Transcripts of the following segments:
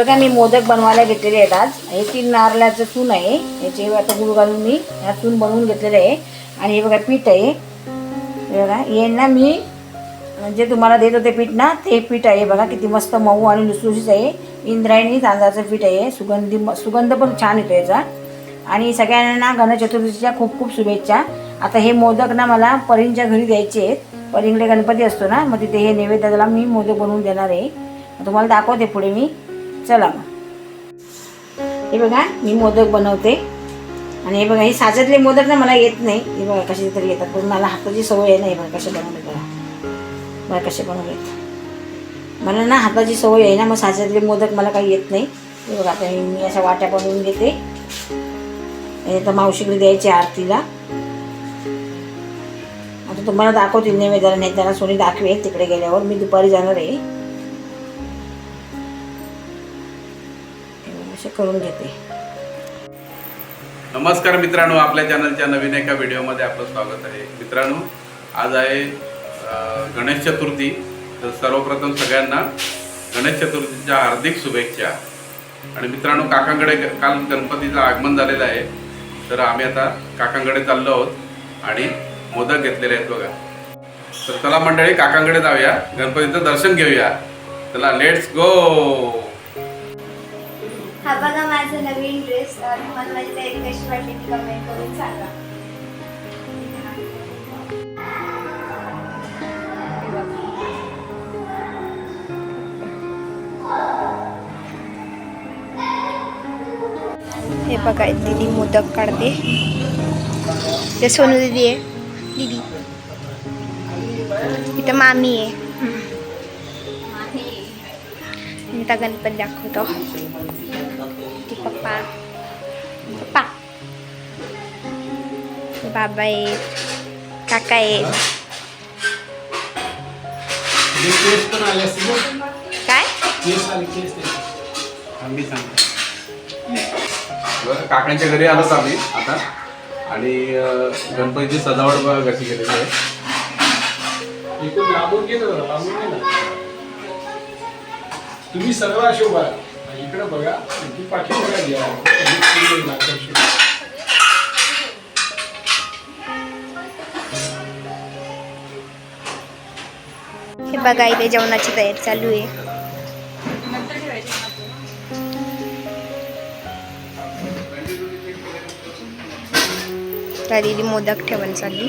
बघा मी मोदक बनवायला घेतलेले आहेत आज. हे तीन नारळाचं चून आहे. याचे आता गुळ घालून मी ह्या चून बनवून घेतलेलं आहे. आणि हे बघा पीठ आहे. बघा हे ना मी जे तुम्हाला देत होते पीठ ना ते पीठ आहे. बघा किती मस्त मऊ आणि लुसलुशीच आहे. इंद्रायणी तांदळाचं पीठ आहे. सुगंधी म- सुगंध पण छान येतो याचा. आणि सगळ्यांना गणेश चतुर्थीच्या खूप खूप शुभेच्छा. आता हे मोदक ना मला परींच्या घरी द्यायचे आहेत. परींकडे गणपती असतो ना मग तिथे हे नैवेद्याला मी मोदक बनवून देणार आहे. तुम्हाला दाखवते पुढे मी. चला मग. हे बघा मी मोदक बनवते. आणि हे बघा हे साच्यातले मोदक ना मला येत नाही. हे बघा कसे तरी येतात. पण मला हाताची सवय आहे नाही बघा कसे बनवले बघा बघा कसे बनवलेत मला ना हाताची सवय आहे ना मग साच्यातले मोदक मला काही येत नाही. हे बघा आता हे मी अशा वाट्या बनवून घेते. तर आता मावशीकडे द्यायची आरतीला. आता तुम्हाला दाखवते नैवेद्याला नाही त्याला सोनी दाखवेल तिकडे गेल्यावर. मी दुपारी जाणार आहे. करून घेते. नमस्कार मित्रांनो आपल्या चॅनलच्या नवीन एका व्हिडिओमध्ये आपलं स्वागत आहे. मित्रांनो आज आहे गणेश चतुर्थी. तर सर्वप्रथम सगळ्यांना गणेश चतुर्थीच्या हार्दिक शुभेच्छा. आणि मित्रांनो काकांकडे काल गणपतीचं आगमन झालेलं आहे. तर आम्ही आता काकांकडे चाललो आहोत आणि मोदक घेतलेले आहेत बघा. तर चला मंडळी काकांकडे जाऊया. गणपतीचं दर्शन घेऊया. चला लेट्स गो हा बघा माझा नवीन ड्रेस तुम्हाला माझी तयारी कशी वाटली ती कमेंट करून सांगा. हे बघा दीदी मोदक काढते. ते सोनू दीदी आहे. दीदी. इथं मामी आहे. गणपती दाखवतो. बाबा आहेत काका आहेत? काय केस आले केस ते. आम्ही सांगतो बरं, काकांच्या घरी आलोच आम्ही आता आणि गणपतीची सजावट बघा कशी केलेली आहे. तुम्ही सर्व असे उभा. इकडे बघा ती पाठी बघा घ्या बघा इथे जेवणाची तयारी चालू आहे. दिदी मोदक ठेवून चालली.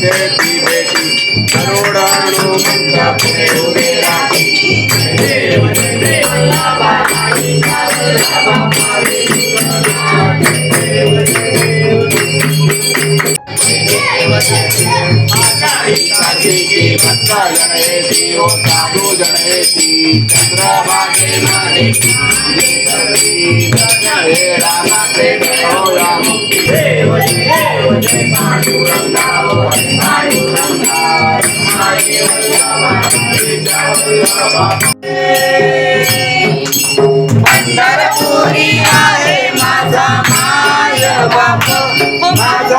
बेटी बेटी करोडानो मंगा पुढे उभे राहते. भक्ता गणयती ओ साधू गणयती चंद्रभागे नारे हे रामाचे हो राम देव देव जय पांडुरंगा पांडुरंगा मागे वल्लभा वल्लभा पंढरपुरी आहे माझा माय बाप. माझा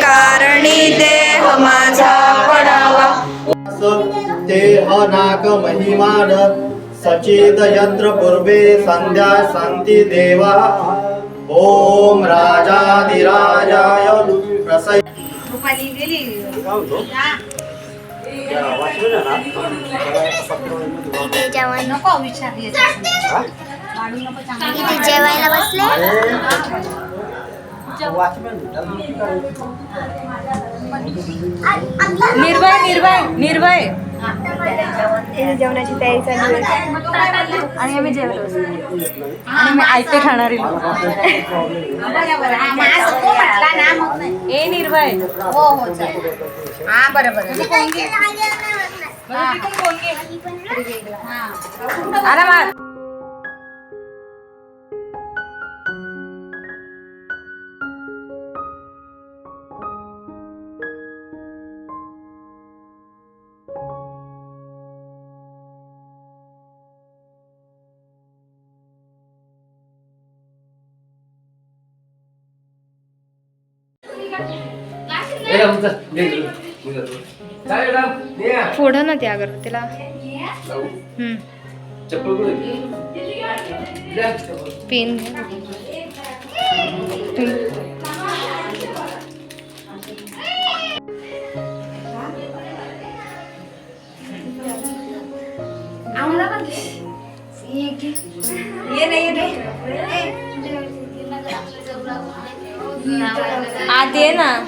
कारणी देह माझा पडावा. देह नाग महिमान सचिद यंत्र पूर्वे संध्या शांती देवा. ओम राजाधिराजाय प्रसय जेवायला बसले. निर्भय निर्भय निर्भय जेवणाची तयारी चालू आहे. आणि आम्ही जेवलो आणि मी आयते खाणार हो निर्भय हा बरं बरं आरामात फोडं ना त्या अगर त्याला. हम्म. पेन. आत ये ना.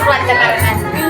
Buat lebaran.